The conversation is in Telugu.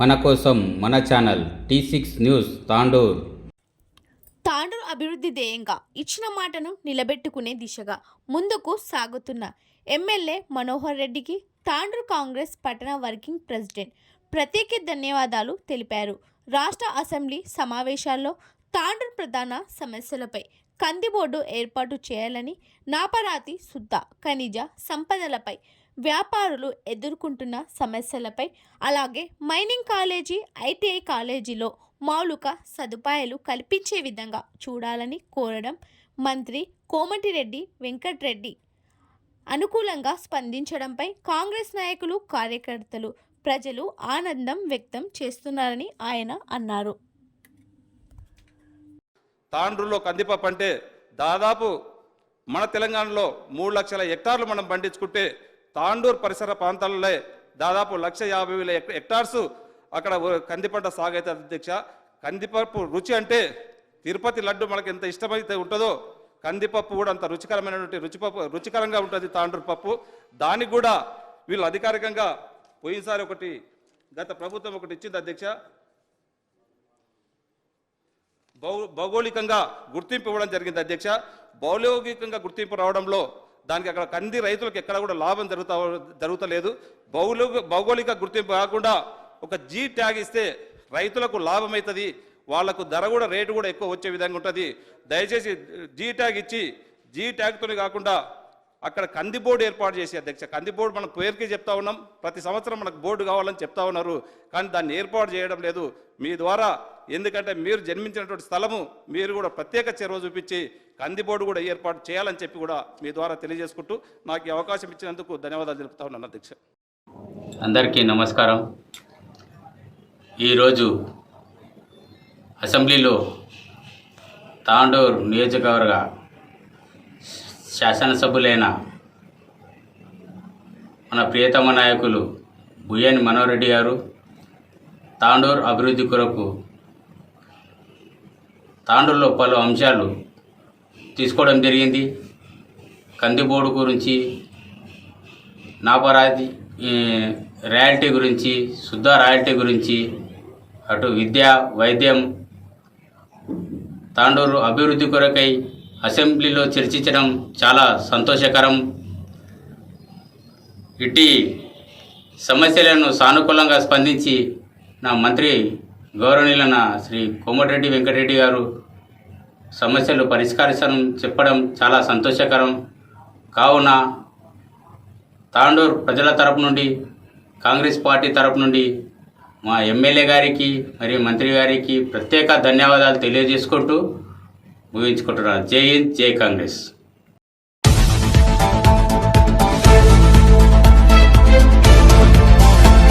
మన కోసం మన channel T six news Tandur. Tandur అభివృద్ధి ధ్యేయంగా ఇచ్చిన మాటను నిలబెట్టుకునే దిశగా ముందుకు సాగుతున్న ఎమ్మెల్యే మనోహర్ రెడ్డికి తాండూరు కాంగ్రెస్ పట్టణ వర్కింగ్ ప్రెసిడెంట్ ప్రత్యేక ధన్యవాదాలు తెలిపారు. రాష్ట్ర అసెంబ్లీ సమావేశాల్లో తాండూరు ప్రధాన సమస్యలపై కంది బోర్డు ఏర్పాటు చేయాలని నాపరాతి శుద్ధ ఖనిజ సంపదలపై వ్యాపారులు ఎదుర్కొంటున్న సమస్యలపై అలాగే మైనింగ్ కాలేజీ ఐటీఐ కాలేజీలో మౌలిక సదుపాయాలు కల్పించే విధంగా చూడాలని కోరడం మంత్రి కోమటిరెడ్డి వెంకట్రెడ్డి అనుకూలంగా స్పందించడంపై కాంగ్రెస్ నాయకులు కార్యకర్తలు ప్రజలు ఆనందం వ్యక్తం చేస్తున్నారని ఆయన అన్నారు. తాండ్రులో కందిపప్పు అంటే దాదాపు మన తెలంగాణలో మూడు లక్షల హెక్టార్లు మనం పండించుకుంటే తాండూర్ పరిసర ప్రాంతాలలో దాదాపు లక్ష యాభై వేల హెక్టార్స్ అక్కడ కంది పంట సాగు అధ్యక్ష. కందిపప్పు రుచి అంటే తిరుపతి లడ్డు మనకి ఎంత ఇష్టమైతే ఉంటుందో కందిపప్పు కూడా అంత రుచికరమైనటువంటి రుచిపప్పు రుచికరంగా ఉంటుంది తాండూరు పప్పు. దానికి కూడా వీళ్ళు అధికారికంగా పోయినసారి ఒకటి గత ప్రభుత్వం ఒకటి ఇచ్చింది అధ్యక్ష. భౌ భౌగోళికంగా గుర్తింపు ఇవ్వడం జరిగింది అధ్యక్ష. భౌగోళికంగా గుర్తింపు రావడంలో దానికి అక్కడ కంది రైతులకు ఎక్కడ కూడా లాభం జరుగుతా జరుగుతలేదు. భౌగోళిక భౌగోళిక గుర్తింపు కాకుండా ఒక జీ ట్యాగ్ ఇస్తే రైతులకు లాభం అవుతుంది వాళ్ళకు ధర కూడా రేటు కూడా ఎక్కువ వచ్చే విధంగా ఉంటుంది. దయచేసి జీ ట్యాగ్ ఇచ్చి జీ ట్యాగ్తోనే కాకుండా అక్కడ కంది బోర్డు ఏర్పాటు చేసి అధ్యక్ష కంది బోర్డు మనం పేరుకే చెప్తా ఉన్నాం. ప్రతి సంవత్సరం మనకు బోర్డు కావాలని చెప్తా ఉన్నారు. కానీ దాన్ని ఏర్పాటు చేయడం లేదు. మీ ద్వారా ఎందుకంటే మీరు జన్మించినటువంటి స్థలము మీరు కూడా ప్రత్యేక చొరవ చూపించి కంది బోర్డు కూడా ఏర్పాటు చేయాలని చెప్పి కూడా మీ ద్వారా తెలియజేసుకుంటూ నాకు ఈ అవకాశం ఇచ్చినందుకు ధన్యవాదాలు తెలుపుతా ఉన్నాను అధ్యక్ష. అందరికీ నమస్కారం. ఈరోజు అసెంబ్లీలో తాండూర్ నియోజకవర్గ శాసనసభ్యులైన మన ప్రియతమ నాయకులు బుయ్యని మనోరెడ్డి గారు తాండూరు అభివృద్ధి కొరకు తాండూరులో పలు అంశాలు తీసుకోవడం జరిగింది. కందిబోర్డు గురించి నాపరాధి రాయల్టీ గురించి శుద్ధ రాయల్టీ గురించి అటు విద్య వైద్యం తాండూరు అభివృద్ధి కొరకై అసెంబ్లీలో చర్చించడం చాలా సంతోషకరం. ఇట్టి సమస్యలను సానుకూలంగా స్పందించి నా మంత్రి గౌరవనీయులైన శ్రీ కోమటిరెడ్డి వెంకటరెడ్డి గారు సమస్యలు పరిష్కరించడం చెప్పడం చాలా సంతోషకరం. కావున తాండూర్ ప్రజల తరపు నుండి కాంగ్రెస్ పార్టీ తరపు నుండి మా ఎమ్మెల్యే గారికి మరియు మంత్రి గారికి ప్రత్యేక ధన్యవాదాలు తెలియజేసుకుంటూ ముగించుకుంటున్నాను. జై హింద్ జై కాంగ్రెస్.